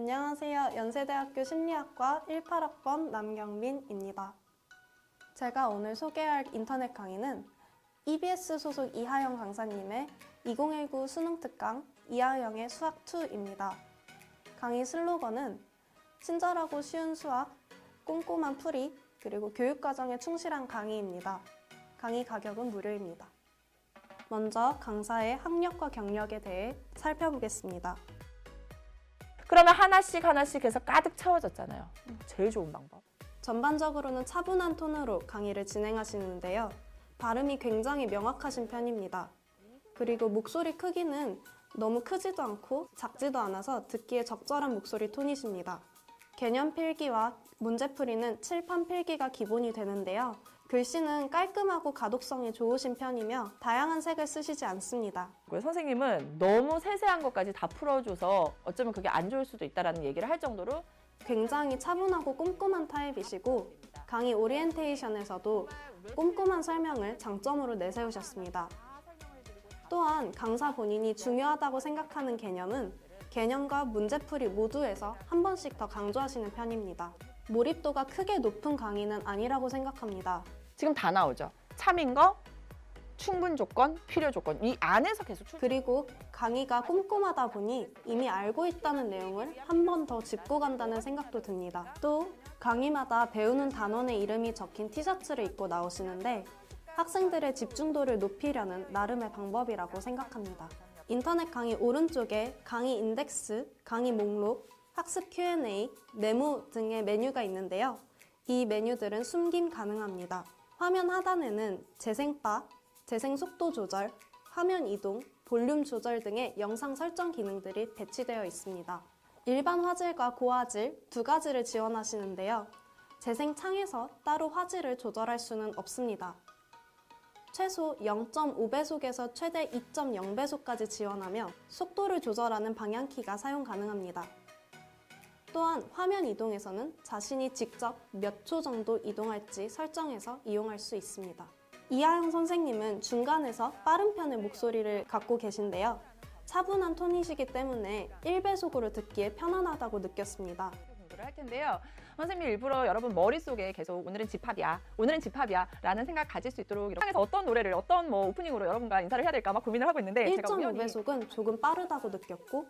안녕하세요. 연세대학교 심리학과 18학번 남경민입니다. 제가 오늘 소개할 인터넷 강의는 EBS 소속 이하영 강사님의 2019 수능 특강 이하영의 수학2입니다. 강의 슬로건은 친절하고 쉬운 수학, 꼼꼼한 풀이, 그리고 교육과정에 충실한 강의입니다. 강의 가격은 무료입니다. 먼저 강사의 학력과 경력에 대해 살펴보겠습니다. 그러면 하나씩 하나씩 해서 가득 채워졌잖아요. 제일 좋은 방법. 전반적으로는 차분한 톤으로 강의를 진행하시는데요. 발음이 굉장히 명확하신 편입니다. 그리고 목소리 크기는 너무 크지도 않고 작지도 않아서 듣기에 적절한 목소리 톤이십니다. 개념 필기와 문제 풀이는 칠판 필기가 기본이 되는데요. 글씨는 깔끔하고 가독성이 좋으신 편이며 다양한 색을 쓰시지 않습니다. 그리고 선생님은 너무 세세한 것까지 다 풀어줘서 어쩌면 그게 안 좋을 수도 있다라는 얘기를 할 정도로 굉장히 차분하고 꼼꼼한 타입이시고 강의 오리엔테이션에서도 꼼꼼한 설명을 장점으로 내세우셨습니다. 또한 강사 본인이 중요하다고 생각하는 개념은 개념과 문제풀이 모두에서 한 번씩 더 강조하시는 편입니다. 몰입도가 크게 높은 강의는 아니라고 생각합니다. 지금 다 나오죠. 참인 거, 충분 조건, 필요 조건 이 안에서 계속 출. 그리고 강의가 꼼꼼하다 보니 이미 알고 있다는 내용을 한 번 더 짚고 간다는 생각도 듭니다. 또 강의마다 배우는 단원의 이름이 적힌 티셔츠를 입고 나오시는데 학생들의 집중도를 높이려는 나름의 방법이라고 생각합니다. 인터넷 강의 오른쪽에 강의 인덱스, 강의 목록, 학습 Q&A, 메모 등의 메뉴가 있는데요. 이 메뉴들은 숨김 가능합니다. 화면 하단에는 재생바, 재생 속도 조절, 화면 이동, 볼륨 조절 등의 영상 설정 기능들이 배치되어 있습니다. 일반 화질과 고화질 두 가지를 지원하시는데요. 재생 창에서 따로 화질을 조절할 수는 없습니다. 최소 0.5배속에서 최대 2.0배속까지 지원하며 속도를 조절하는 방향키가 사용 가능합니다. 또한 화면 이동에서는 자신이 직접 몇 초 정도 이동할지 설정해서 이용할 수 있습니다. 이하영 선생님은 중간에서 빠른 편의 목소리를 갖고 계신데요. 차분한 톤이시기 때문에 1배속으로 듣기에 편안하다고 느꼈습니다. 공부를 할 텐데요. 선생님 일부러 여러분 머릿속에 계속 오늘은 집합이야, 오늘은 집합이야 라는 생각 가질 수 있도록 이렇게 어떤 노래를 어떤 뭐 오프닝으로 여러분과 인사를 해야 될까 막 고민을 하고 있는데 제가 우연히 1.5배속은 조금 빠르다고 느꼈고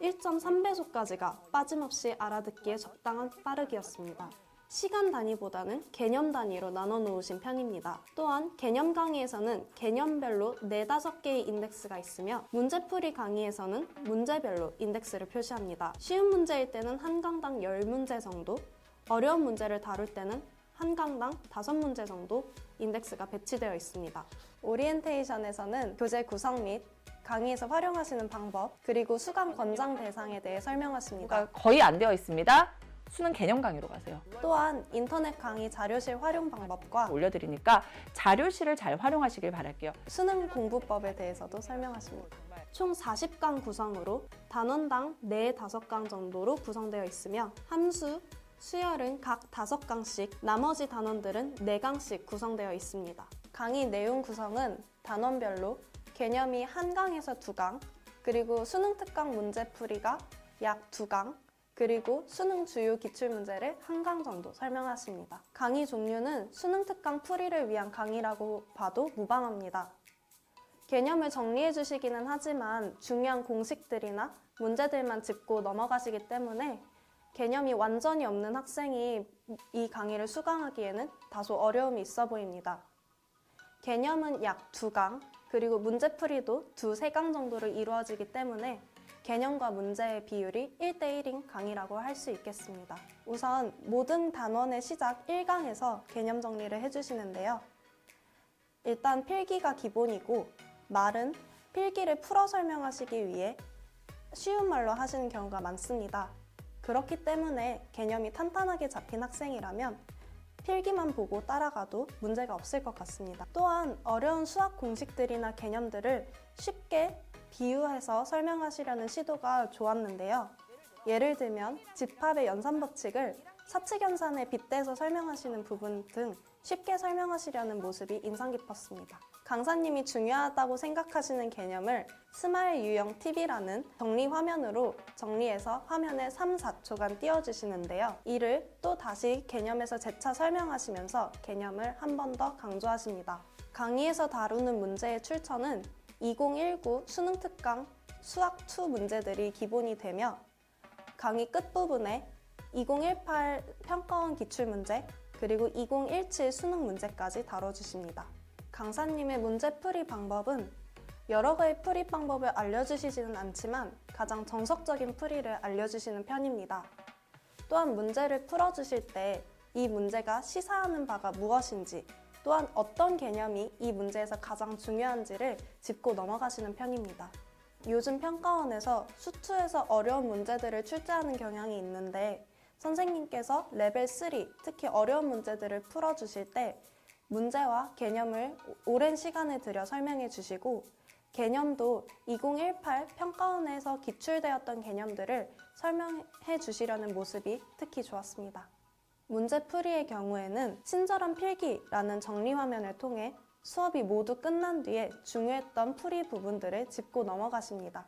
1.3배속까지가 빠짐없이 알아듣기에 적당한 빠르기였습니다. 시간 단위보다는 개념 단위로 나눠 놓으신 편입니다. 또한 개념 강의에서는 개념별로 4, 5개의 인덱스가 있으며 문제풀이 강의에서는 문제별로 인덱스를 표시합니다. 쉬운 문제일 때는 한 강당 10문제 정도, 어려운 문제를 다룰 때는 한 강당 5문제 정도 인덱스가 배치되어 있습니다. 오리엔테이션에서는 교재 구성 및 강의에서 활용하시는 방법, 그리고 수강 권장 대상에 대해 설명하십니다. 거의 안 되어 있습니다. 수능 개념 강의로 가세요. 또한 인터넷 강의 자료실 활용 방법과 올려드리니까 자료실을 잘 활용하시길 바랄게요. 수능 공부법에 대해서도 설명하십니다. 총 40강 구성으로 단원당 4, 5강 정도로 구성되어 있으며 함수, 수열은 각 5강씩, 나머지 단원들은 4강씩 구성되어 있습니다. 강의 내용 구성은 단원별로 개념이 1강에서 2강, 그리고 수능 특강 문제풀이가 약 2강, 그리고 수능 주요 기출문제를 한 강 정도 설명하십니다. 강의 종류는 수능 특강 풀이를 위한 강의라고 봐도 무방합니다. 개념을 정리해 주시기는 하지만 중요한 공식들이나 문제들만 짚고 넘어가시기 때문에 개념이 완전히 없는 학생이 이 강의를 수강하기에는 다소 어려움이 있어 보입니다. 개념은 약 2강, 그리고 문제풀이도 2, 3강 정도로 이루어지기 때문에 개념과 문제의 비율이 1대1인 강의라고 할 수 있겠습니다. 우선 모든 단원의 시작 1강에서 개념 정리를 해주시는데요. 일단 필기가 기본이고 말은 필기를 풀어 설명하시기 위해 쉬운 말로 하시는 경우가 많습니다. 그렇기 때문에 개념이 탄탄하게 잡힌 학생이라면 필기만 보고 따라가도 문제가 없을 것 같습니다. 또한 어려운 수학 공식들이나 개념들을 쉽게 비유해서 설명하시려는 시도가 좋았는데요. 예를 들면 집합의 연산 법칙을 사칙연산에 빗대서 설명하시는 부분 등 쉽게 설명하시려는 모습이 인상 깊었습니다. 강사님이 중요하다고 생각하시는 개념을 스마일 유형 TV라는 정리 화면으로 정리해서 화면에 3, 4초간 띄워주시는데요. 이를 또 다시 개념에서 재차 설명하시면서 개념을 한 번 더 강조하십니다. 강의에서 다루는 문제의 출처는 2019 수능 특강 수학 2 문제들이 기본이 되며 강의 끝부분에 2018 평가원 기출문제 그리고 2017 수능 문제까지 다뤄주십니다. 강사님의 문제풀이 방법은 여러 가지 풀이 방법을 알려주시지는 않지만 가장 정석적인 풀이를 알려주시는 편입니다. 또한 문제를 풀어주실 때 이 문제가 시사하는 바가 무엇인지 또한 어떤 개념이 이 문제에서 가장 중요한지를 짚고 넘어가시는 편입니다. 요즘 평가원에서 수투에서 어려운 문제들을 출제하는 경향이 있는데 선생님께서 레벨 3, 특히 어려운 문제들을 풀어주실 때 문제와 개념을 오랜 시간을 들여 설명해 주시고 개념도 2018 평가원에서 기출되었던 개념들을 설명해 주시려는 모습이 특히 좋았습니다. 문제 풀이의 경우에는 친절한 필기라는 정리 화면을 통해 수업이 모두 끝난 뒤에 중요했던 풀이 부분들을 짚고 넘어가십니다.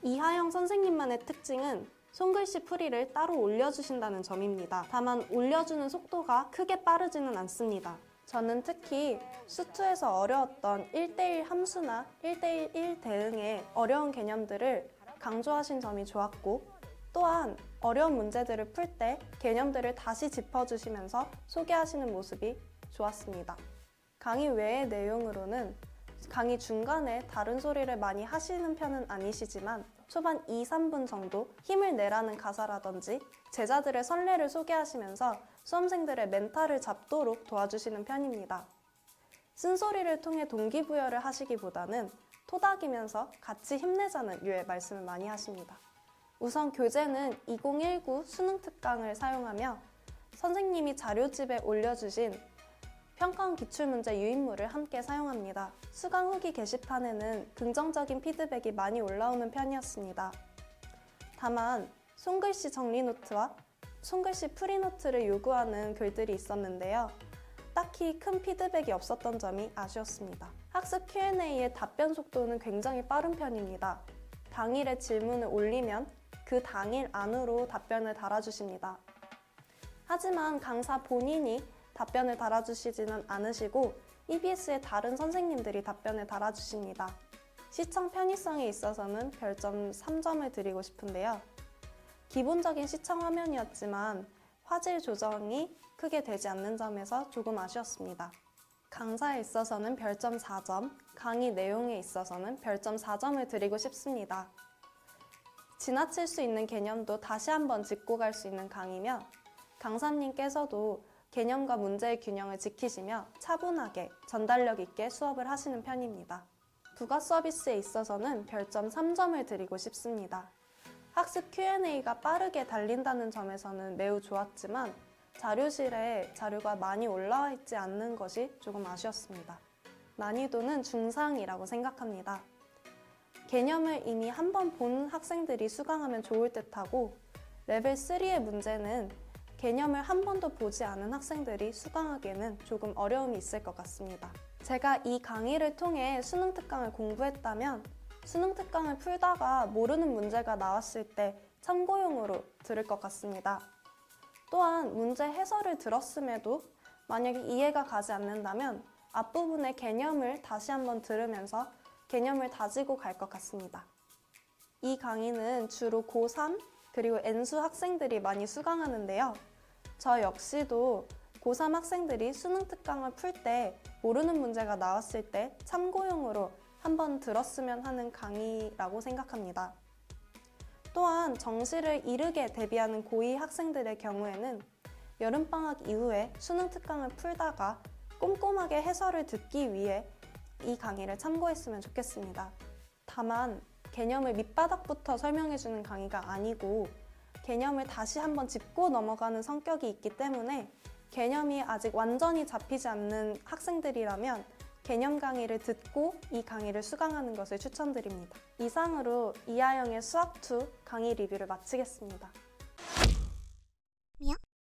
이하영 선생님만의 특징은 손글씨 풀이를 따로 올려주신다는 점입니다. 다만 올려주는 속도가 크게 빠르지는 않습니다. 저는 특히 수투에서 어려웠던 1대1 함수나 1대1 1 대응의 어려운 개념들을 강조하신 점이 좋았고 또한 어려운 문제들을 풀 때 개념들을 다시 짚어주시면서 소개하시는 모습이 좋았습니다. 강의 외의 내용으로는 강의 중간에 다른 소리를 많이 하시는 편은 아니시지만 초반 2, 3분 정도 힘을 내라는 가사라든지 제자들의 선례를 소개하시면서 수험생들의 멘탈을 잡도록 도와주시는 편입니다. 쓴소리를 통해 동기부여를 하시기보다는 토닥이면서 같이 힘내자는 류의 말씀을 많이 하십니다. 우선 교재는 2019 수능 특강을 사용하며 선생님이 자료집에 올려주신 평가원 기출문제 유인물을 함께 사용합니다. 수강 후기 게시판에는 긍정적인 피드백이 많이 올라오는 편이었습니다. 다만 손글씨 정리 노트와 손글씨 프리 노트를 요구하는 글들이 있었는데요. 딱히 큰 피드백이 없었던 점이 아쉬웠습니다. 학습 Q&A의 답변 속도는 굉장히 빠른 편입니다. 당일에 질문을 올리면 그 당일 안으로 답변을 달아주십니다. 하지만 강사 본인이 답변을 달아주시지는 않으시고 EBS의 다른 선생님들이 답변을 달아주십니다. 시청 편의성에 있어서는 별점 3점을 드리고 싶은데요. 기본적인 시청 화면이었지만 화질 조정이 크게 되지 않는 점에서 조금 아쉬웠습니다. 강사에 있어서는 별점 4점, 강의 내용에 있어서는 별점 4점을 드리고 싶습니다. 지나칠 수 있는 개념도 다시 한번 짚고 갈 수 있는 강의며 강사님께서도 개념과 문제의 균형을 지키시며 차분하게 전달력 있게 수업을 하시는 편입니다. 부가 서비스에 있어서는 별점 3점을 드리고 싶습니다. 학습 Q&A가 빠르게 달린다는 점에서는 매우 좋았지만 자료실에 자료가 많이 올라와 있지 않는 것이 조금 아쉬웠습니다. 난이도는 중상이라고 생각합니다. 개념을 이미 한 번 본 학생들이 수강하면 좋을 듯하고 레벨 3의 문제는 개념을 한 번도 보지 않은 학생들이 수강하기에는 조금 어려움이 있을 것 같습니다. 제가 이 강의를 통해 수능 특강을 공부했다면 수능 특강을 풀다가 모르는 문제가 나왔을 때 참고용으로 들을 것 같습니다. 또한 문제 해설을 들었음에도 만약에 이해가 가지 않는다면 앞부분의 개념을 다시 한번 들으면서 개념을 다지고 갈 것 같습니다. 이 강의는 주로 고3 그리고 N수 학생들이 많이 수강하는데요. 저 역시도 고3 학생들이 수능 특강을 풀 때 모르는 문제가 나왔을 때 참고용으로 한번 들었으면 하는 강의라고 생각합니다. 또한 정시를 이르게 대비하는 고2 학생들의 경우에는 여름방학 이후에 수능 특강을 풀다가 꼼꼼하게 해설을 듣기 위해 이 강의를 참고했으면 좋겠습니다. 다만 개념을 밑바닥부터 설명해주는 강의가 아니고 개념을 다시 한번 짚고 넘어가는 성격이 있기 때문에 개념이 아직 완전히 잡히지 않는 학생들이라면 개념 강의를 듣고 이 강의를 수강하는 것을 추천드립니다. 이상으로 이하영의 수학2 강의 리뷰를 마치겠습니다.